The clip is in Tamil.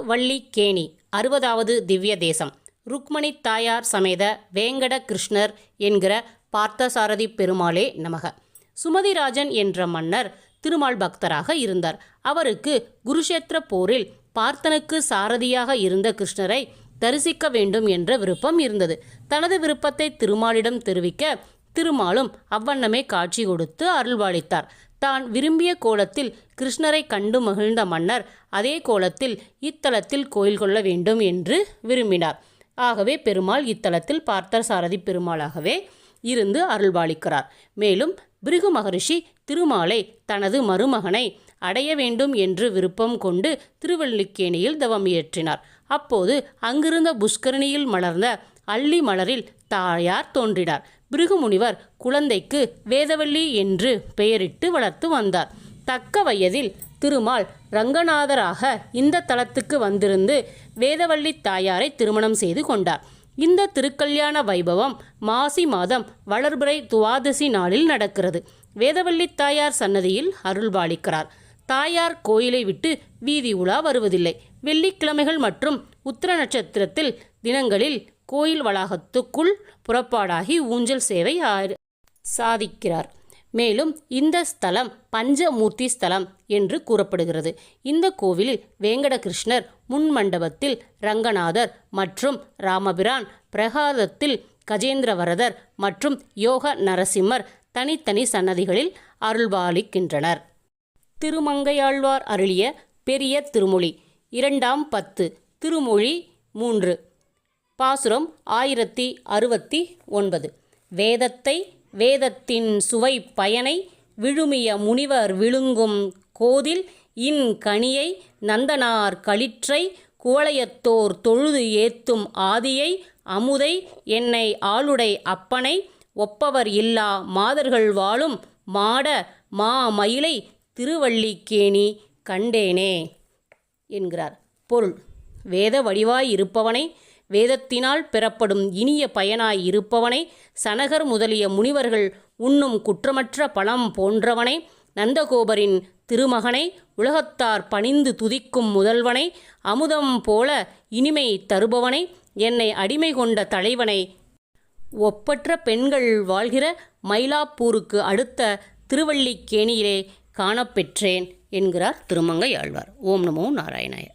திருவல்லிக்கேணி அறுபதாவது திவ்ய தேசம். ருக்மணி தாயார் சமேத வேங்கட கிருஷ்ணர் என்கிற பார்த்தசாரதி பெருமாளே நமக. சுமதிராஜன் என்ற மன்னர் திருமால் பக்தராக இருந்தார். அவருக்கு குருஷேத்திர போரில் பார்த்தனுக்கு சாரதியாக இருந்த கிருஷ்ணரை தரிசிக்க வேண்டும் என்ற விருப்பம் இருந்தது. தனது விருப்பத்தை திருமாலிடம் தெரிவிக்க திருமாலும் அவ்வண்ணமே காட்சி கொடுத்து அருள்வாளித்தார். தான் விரும்பிய கோலத்தில் கிருஷ்ணரை கண்டு மகிழ்ந்த மன்னர் அதே கோலத்தில் இத்தலத்தில் கோயில் கொள்ள வேண்டும் என்று விரும்பினார். ஆகவே பெருமாள் இத்தலத்தில் பார்த்தசாரதி பெருமாளாகவே இருந்து அருள்பாலிக்கிறார். மேலும் பிருகு மகரிஷி திருமாலை தனது மருமகனை அடைய வேண்டும் என்று விருப்பம் கொண்டு திருவல்லிக்கேணியில் தவம் இயற்றினார். அப்போது அங்கிருந்த புஷ்கரணியில் மலர்ந்த அள்ளி மலரில் தாயார் தோன்றினார். பிருகுமுனிவர் குழந்தைக்கு வேதவள்ளி என்று பெயரிட்டு வளர்த்து வந்தார். தக்க வயதில் திருமால் ரங்கநாதராக இந்த தலத்துக்கு வந்திருந்து வேதவள்ளி தாயாரை திருமணம் செய்து கொண்டார். இந்த திருக்கல்யாண வைபவம் மாசி மாதம் வளர்பிறை துவாதசி நாளில் நடக்கிறது. வேதவள்ளி தாயார் சன்னதியில் அருள்பாலிக்கிறார். தாயார் கோயிலை விட்டு வீதி உலா வருவதில்லை. வெள்ளிக்கிழமைகள் மற்றும் உத்திர நட்சத்திரத்தில் தினங்களில் கோயில் வளாகத்துக்குள் புறப்பாடாகி ஊஞ்சல் சேவை சாதிக்கிறார். மேலும் இந்த ஸ்தலம் பஞ்சமூர்த்தி ஸ்தலம் என்று கூறப்படுகிறது. இந்த கோவிலில் வேங்கடகிருஷ்ணர் முன் மண்டபத்தில் ரங்கநாதர் மற்றும் ராமபிரான் பிரகாதத்தில் கஜேந்திரவரதர் மற்றும் யோக நரசிம்மர் தனித்தனி சன்னதிகளில் அருள்பாலிக்கின்றனர். திருமங்கையாழ்வார் அருளிய பெரிய திருமொழி இரண்டாம் பத்து திருமொழி மூன்று. பாசுரம் ஆயிரத்தி அறுபத்தி ஒன்பது. வேதத்தை வேதத்தின் சுவை பயனை விழுமிய முனிவர் விழுங்கும் கோதில் இன் கனியை நந்தனார் களிற்றை குவளையத்தோர் தொழுது ஏத்தும் ஆதியை அமுதை என்னை ஆளுடை அப்பனை ஒப்பவர் இல்லா மாதர்கள் வாழும் மாட மா மயிலை திருவள்ளிக்கேணி கண்டேனே. என்கிறார். பொருள். வேத வடிவாய் இருப்பவனை வேதத்தினால் பெறப்படும் இனிய பயனாய் இருப்பவனை சனகர் முதலிய முனிவர்கள் உண்ணும் குற்றமற்ற பழம் போன்றவனை நந்தகோபரின் திருமகனை உலகத்தார் பணிந்து துதிக்கும் முதல்வனை அமுதம் போல இனிமை தருபவனை என்னை அடிமை கொண்ட தலைவனை. ஒப்பற்ற பெண்கள் வாழ்கிற மயிலாப்பூருக்கு அடுத்த திருவள்ளிக்கேணியிலே காணப்பெற்றேன் என்கிறார் திருமங்கை ஆழ்வார் ஓம் நமோ நாராயணாய.